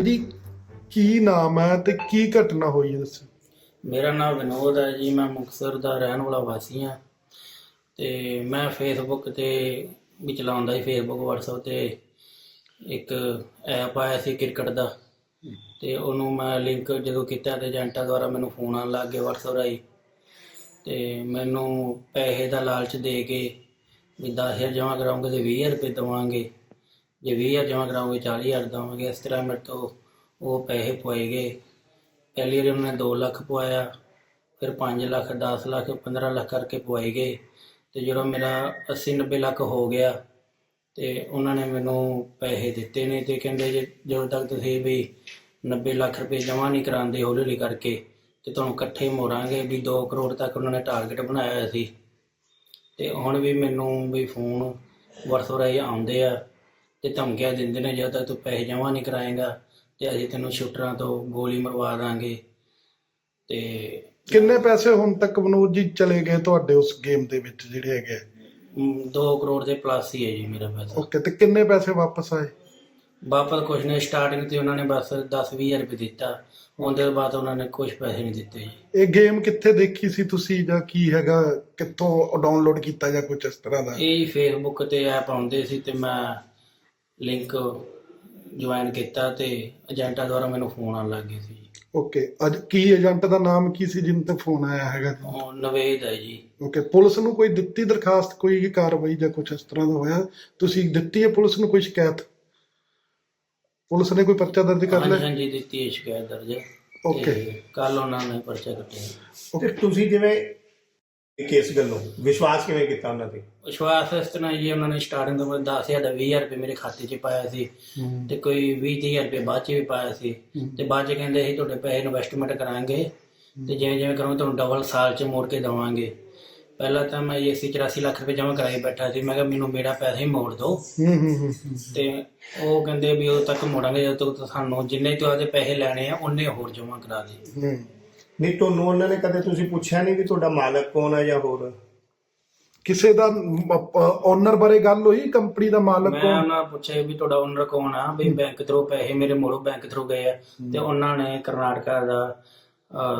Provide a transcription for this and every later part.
ਇਹਦੀ ਕੀ ਨਾਮ ਹੈ ਤੇ ਕੀ ਘਟਨਾ ਹੋਈ ਹੈ ਦੱਸੋ। ਮੇਰਾ ਨਾਮ ਵਿਨੋਦ ਹੈ ਜੀ, ਮੈਂ ਮੁਕਤਸਰ ਦਾ ਰਹਿਣ ਵਾਲਾ ਵਾਸੀ ਹਾਂ ਤੇ ਮੈਂ ਫੇਸਬੁੱਕ ਤੇ ਵੀ ਚਲਾਉਂਦਾ ਸੀ ਫੇਸਬੁੱਕ WhatsApp ਤੇ ਇੱਕ ਐਪ ਆਇਆ ਸੀ ਕ੍ਰਿਕਟ ਦਾ ਤੇ ਉਹਨੂੰ ਮੈਂ ਲਿੰਕ ਜਦੋਂ ਕੀਤਾ ਤੇ ਏਜੰਟਾਂ ਦੁਆਰਾ ਮੈਨੂੰ ਫੋਨ ਆਉਣ ਲੱਗ ਗਏ WhatsApp ਰਾਹੀਂ ਤੇ ਮੈਨੂੰ ਪੈਸੇ ਦਾ ਲਾਲਚ ਦੇ ਕੇ ਵੀ 10000 ਜਮ੍ਹਾਂ ਕਰਾਉਂਗੇ ਤੇ 20000 ਰੁਪਏ ਦੇਵਾਂਗੇ। ਜੇ 20000 ਜਮ੍ਹਾਂ ਕਰਾਉਂਗੇ 40000 ਦੇਵਾਂਗੇ, ਇਸ ਤਰ੍ਹਾਂ ਮੇਰੇ ਤੋਂ ਉਹ ਪੈਸੇ ਪੁਆਏ ਗਏ। ਪਹਿਲੀ ਵਾਰੀ ਉਹਨੇ 2 ਲੱਖ ਪਵਾਇਆ ਫਿਰ 5 ਲੱਖ 10 ਲੱਖ 15 ਲੱਖ ਕਰਕੇ ਪੁਆਏ ਗਏ। ਤੇ ਜਦੋਂ ਮੇਰਾ 80 90 ਲੱਖ ਹੋ ਗਿਆ, ਤੇ ਉਹਨਾਂ ਨੇ ਮੈਨੂੰ ਪੈਸੇ ਦਿੱਤੇ ਨੇ ਤੇ ਕਹਿੰਦੇ ਜੇ ਜਦੋਂ ਤੱਕ ਤੁਸੀਂ ਵੀ 90 ਲੱਖ ਰੁਪਏ ਜਮ੍ਹਾਂ ਨਹੀਂ ਕਰਾਉਂਦੇ ਹੌਲੀ ਹੌਲੀ ਕਰਕੇ, ਤੇ ਤੁਹਾਨੂੰ ਇਕੱਠੇ ਮੋੜਾਂਗੇ ਵੀ 2 ਕਰੋੜ ਤੱਕ ਉਹਨਾਂ ਨੇ ਟਾਰਗੇਟ ਬਣਾਇਆ ਹੋਇਆ ਸੀ। ਤੇ ਹੁਣ ਵੀ ਮੈਨੂੰ ਵੀ ਫੋਨ ਵਰਤੋਂ ਰਾਹੀਂ ਆਉਂਦੇ ਆ। ਤੇ ਧਮਕੀਆਂ ਦਿੰਦੇ ਨੇ ਜਦੋਂ ਤੱਕ ਤੂੰ ਪੈਸੇ ਜਮ੍ਹਾਂ ਨਹੀਂ ਕਰਾਏਗਾ ਤੇ ਅਸੀਂ ਤੈਨੂੰ ਸ਼ੂਟਰਾਂ ਤੋਂ ਗੋਲੀ ਮਰਵਾ ਦਾਂਗੇ। ਤੇ ਕਿੰਨੇ ਪੈਸੇ ਹੁਣ ਤੱਕ ਵਿਨੋਦ ਜੀ ਚਲੇ ਗਏ ਤੁਹਾਡੇ ਉਸ ਗੇਮ ਦੇ ਵਿੱਚ ਜਿਹੜੇ ਹੈਗੇ 2 ਕਰੋੜ ਦੇ ਪਲੱਸ ਹੀ ਹੈ ਜੀ ਮੇਰਾ ਪੈਸਾ। ਓਕੇ ਤੇ ਕਿੰਨੇ ਪੈਸੇ ਵਾਪਸ ਆਏ? ਵਾਪਸ ਕੁਛ ਨੇ ਸਟਾਰਟਿੰਗ ਤੇ ਉਹਨਾਂ ਨੇ ਬਸ 10-20000 ਰੁਪਏ ਦਿੱਤਾ। ਉਹਦੇ ਬਾਅਦ ਉਹਨਾਂ ਨੇ ਕੁਝ ਪੈਸੇ ਨਹੀਂ ਦਿੱਤੇ ਜੀ। ਇਹ ਗੇਮ ਕਿੱਥੇ ਦੇਖੀ ਸੀ ਤੁਸੀਂ ਜਾਂ ਕੀ ਹੈਗਾ ਕਿੱਥੋਂ ਡਾਊਨਲੋਡ ਕੀਤਾ ਜਾਂ ਕੁਝ ਇਸ ਤਰ੍ਹਾਂ ਦਾ? ਇਹ ਫੇਸਬੁੱਕ ਤੇ ਐਪ ਆਉਂਦੇ ਸੀ ਤੇ ਮੈਂ ਲਿੰਕ ਜੁਆਇਨ ਕੀਤਾ ਤੇ ਏਜੰਟਾਂ ਦੁਆਰਾ ਮੈਨੂੰ ਫੋਨ ਆਉਣ ਲੱਗ ਗਏ ਸੀ। ਓਕੇ ਅੱਜ ਕੀ ਏਜੰਟ ਦਾ ਨਾਮ ਕੀ ਸੀ ਜਿਨ ਤੇ ਫੋਨ ਆਇਆ ਹੈਗਾ? ਉਹ ਨਵੇਦ ਹੈ ਜੀ। ਓਕੇ ਪੁਲਿਸ ਨੂੰ ਕੋਈ ਦਿੱਤੀ ਦਰਖਾਸਤ ਕੋਈ ਕਾਰਵਾਈ ਜਾਂ ਕੁਝ ਇਸ ਤਰ੍ਹਾਂ ਦਾ ਹੋਇਆ? ਤੁਸੀਂ ਦਿੱਤੀ ਹੈ ਪੁਲਿਸ ਨੂੰ ਕੋਈ ਸ਼ਿਕਾਇਤ? ਪੁਲਿਸ ਨੇ ਕੋਈ ਪਰਚਾ ਦਰਜ ਕਰ ਹਾਂਜੀ ਲਿਆ? ਹਾਂਜੀ ਦਿੱਤੀ ਹੈ ਸ਼ਿਕਾਇਤ ਦਰਜ। ਓਕੇ ਕੱਲ ਉਹਨਾਂ ਨੇ ਪਰਚਾ ਕੱਟਿਆ। ਤੇ ਤੁਸੀਂ ਜਿਵੇਂ ਕੇਸ ਗੱਲੋਂ। ਵਿਸ਼ਵਾਸ ਕਿਵੇਂ ਕੀਤਾ ਉਹਨਾਂ ਤੇ? ਵਿਸ਼ਵਾਸ ਇਸ ਤਰ੍ਹਾਂ ਜੀ ਉਹਨਾਂ ਨੇ ਸਟਾਰਟਿੰਗ ਤੋਂ ਬਾਅਦ 10000 ਦਾ 20000 ਰੁਪਏ ਮੇਰੇ ਖਾਤੇ 'ਚ ਪਾਇਆ ਸੀ ਤੇ ਕੋਈ 20000 ਰੁਪਏ ਬਾਅਦ 'ਚ ਵੀ ਪਾਇਆ ਸੀ। ਤੇ ਬਾਅਦ 'ਚ ਕਹਿੰਦੇ ਅਸੀਂ ਤੁਹਾਡੇ ਪੈਸੇ ਇਨਵੈਸਟਮੈਂਟ ਕਰਾਂਗੇ ਤੇ ਜਿਵੇਂ ਜਿਵੇਂ ਕਰੋਗੇ ਤੁਹਾਨੂੰ ਡਬਲ ਸਾਲ 'ਚ ਮੋੜ ਕੇ ਦੇਵਾਂਗੇ। ਪਹਿਲਾਂ ਤਾਂ ਮੈਂ ਇਹ 84 ਲੱਖ ਰੁਪਏ ਜਮ੍ਹਾਂ ਕਰਾਈ ਬੈਠਾ ਸੀ ਮੈਂ ਕਿਹਾ ਮੈਨੂੰ ਮੇਰਾ ਪੈਸਾ ਹੀ ਮੋੜ ਦਿਓ। ਤੇ ਉਹ ਕਹਿੰਦੇ ਵੀ ਉਦੋਂ ਤੱਕ ਮੋੜਾਂਗੇ ਜਦੋਂ ਤੱਕ ਸਾਨੂੰ ਜਿੰਨੇ ਤੁਹਾਡੇ ਪੈਸੇ ਲੈਣੇ ਆ ਉਹਨੇ ਹੋਰ ਜਮ੍ਹਾਂ ਕਰਾ ਦੇ। ਨਹੀਂ ਤੁਹਾਨੂੰ ਉਹਨਾਂ ਨੇ ਕਦੇ ਤੁਸੀਂ ਪੁੱਛਿਆ ਨਹੀਂ ਵੀ ਤੁਹਾਡਾ ਮਾਲਕ ਕੌਣ ਹੈ ਜਾਂ ਹੋਰ? ਕਿਸੇ ਦਾ ਓਨਰ ਬਾਰੇ ਗੱਲ ਹੋਈ? ਕੰਪਨੀ ਦਾ ਮਾਲਕ ਮੈਂ ਕੌਣ? ਉਹਨਾਂ ਨੂੰ ਪੁੱਛਿਆ ਵੀ ਤੁਹਾਡਾ ਓਨਰ ਕੌਣ ਆ? ਵੀ ਬੈਂਕ ਥਰੂ ਪੈਸੇ ਮੇਰੇ ਮੋੜੋ ਬੈਂਕ ਥਰੂ ਗਏ ਆ। ਤੇ ਉਹਨਾਂ ਨੇ ਕਰਨਾਟਕਾ ਦਾ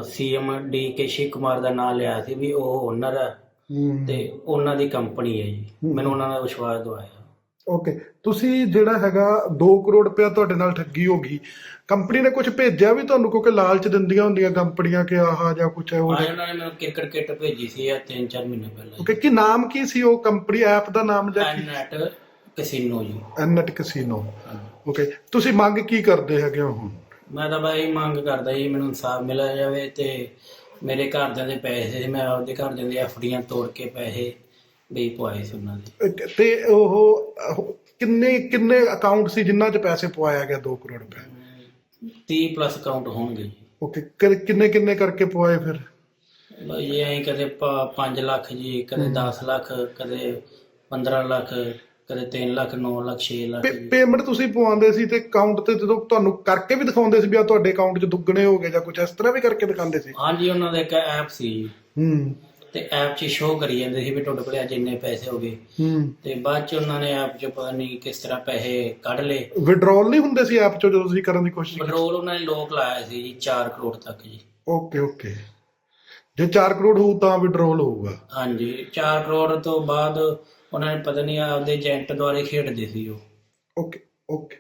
CM D K Shivakumar ਦਾ ਨਾਮ ਲਿਆ ਸੀ ਵੀ ਉਹ ਓਨਰ ਆ। ਹਮ। ਤੇ ਉਹਨਾਂ ਦੀ ਕੰਪਨੀ ਹੈ ਜੀ। ਮੈਨੂੰ ਉਹਨਾਂ ਦਾ ਵਿਸ਼ਵਾਸ ਦਵਾਇਆ। ਓਕੇ ਤੁਸੀਂ ਜਿਹੜਾ ਹੈਗਾ 2 ਕਰੋੜ ਰੁਪਇਆ ਤੁਹਾਡੇ ਨਾਲ ਠੱਗੀ ਹੋ ਗਈ। ਕੰਪਨੀ ਨੇ ਕੁਝ ਭੇਜਿਆ ਵੀ ਤੁਹਾਨੂੰ? ਕਿਉਂਕਿ ਲਾਲਚ ਦਿੰਦੀਆਂ ਹੁੰਦੀਆਂ ਕੰਪਨੀਆਂ ਕਿ ਆਹ ਜਾਂ ਕੁਝ ਇਹੋ ਹਾਂ ਜਿਹਾ ਉਹਨਾਂ ਨੇ ਮੈਨੂੰ ਕ੍ਰਿਕਟ ਕਿੱਟ ਭੇਜੀ ਸੀ ਆ 3-4 ਮਹੀਨੇ ਪਹਿਲਾਂ। ਓਕੇ ਕੀ ਨਾਮ ਕੀ ਸੀ ਉਹ ਕੰਪਨੀ ਐਪ ਦਾ ਨਾਮ ਜਾਂ ਕੀ? ਕੈਸੀਨੋ ਜੀ। ਐਨਟ ਕਸੀਨੋ ਓਕੇ ਤੁਸੀਂ ਮੰਗ ਕੀ ਕਰਦੇ ਹੈਗੇ ਹੋ ਹੁਣ? ਮੈਂ ਤਾਂ ਬਾਈ ਮੰਗ ਕਰਦਾ ਜੀ ਮੈਨੂੰ ਇਨਸਾਫ ਮਿਲਿਆ ਜਾਵੇ ਤੇ ਮੇਰੇ ਘਰਦਿਆਂ ਦੇ ਪੈਸੇ ਮੈਂ ਆਪਦੇ ਘਰਦਿਆਂ ਦੀ ਐਫਡੀਆਂ ਤੋੜ ਕੇ ਪੈਸੇ ਵੀ ਪਵਾਏ ਸੀ ਉਹਨਾਂ ਦੇ। ਤੇ ਉਹ ਕਿੰਨੇ ਕਿੰਨੇ ਅਕਾਊਂਟ ਸੀ ਜਿਨ੍ਹਾਂ 'ਚ ਪੈਸੇ ਪਵਾਇਆ ਗਿਆ 2 ਕਰੋੜ ਰੁਪਏ? 30 ਪਲੱਸ ਅਕਾਊਂਟ ਹੋਣਗੇ। ਓਕੇ ਕਿੰਨੇ ਕਿੰਨੇ ਕਰਕੇ ਪਵਾਏ ਫਿਰ? ਬਾਈ ਇਹ ਐਂ ਕਦੇ 5 ਲੱਖ ਜੀ ਕਦੇ 10 ਲੱਖ ਕਦੇ 15 ਲੱਖ ਕਦੇ 3 ਲੱਖ 9 ਲੱਖ 6 ਲੱਖ ਜੀ। ਪੇਮੈਂਟ ਤੁਸੀਂ ਪਵਾਉਂਦੇ ਸੀ ਤੇ ਅਕਾਊਂਟ ਤੇ ਜਦੋਂ ਤੁਹਾਨੂੰ ਕਰਕੇ ਵੀ ਦਿਖਾਉਂਦੇ ਸੀ ਵੀ ਆ ਤੁਹਾਡੇ ਅਕਾਊਂਟ 'ਚ ਦੁੱਗਣੇ ਹੋ ਗਏ ਜਾਂ ਕੁਝ ਇਸ ਤਰ੍ਹਾਂ ਵੀ ਕਰਕੇ ਦਿਖਾਉਂਦੇ ਸੀ? ਹਾਂਜੀ ਉਹਨਾਂ ਦਾ ਇੱਕ ਐਪ ਸੀ ਜੀ। ਹੂੰ। ਤੇ ਐਪ 'ਚ ਸ਼ੋਅ ਕਰੀ ਜਾਂਦੇ ਸੀ ਵੀ ਤੁਹਾਡੇ ਕੋਲ ਅੱਜ ਇੰਨੇ ਪੈਸੇ ਹੋ ਗਏ। ਹੂੰ। ਤੇ ਬਾਅਦ 'ਚ ਉਹਨਾਂ ਨੇ ਐਪ 'ਚ ਪਤਾ ਨਹੀਂ ਕਿਸ ਤਰ੍ਹਾਂ ਪੈਸੇ ਕੱਢ ਲਏ। ਵਿਡਰਾਲ ਨਹੀਂ ਹੁੰਦੇ ਸੀ ਐਪ 'ਚੋਂ ਜਦੋਂ ਤੁਸੀਂ ਕਰਨ ਦੀ ਕੋਸ਼ਿਸ਼ ਕੀਤੀ? ਉਹਨਾਂ ਨੇ ਲੋਕ ਲਾਇਆ ਸੀ ਜੀ 4 ਕਰੋੜ ਤੱਕ ਜੀ। Okay okay. ਜੇ 4 ਕਰੋੜ ਹੋਊ ਤਾਂ ਵਿਡਰਾਲ ਹੋਊਗਾ। ਹਾਂਜੀ 4 ਕਰੋੜ ਤੋਂ ਬਾਅਦ ਉਹਨਾਂ ਨੇ ਪਤਾ ਨਹੀਂ ਆਪਦੇ ਏਜੰਟ ਦੁਆਰੇ ਖੇਡਦੇ ਸੀ ਉਹ। Okay okay.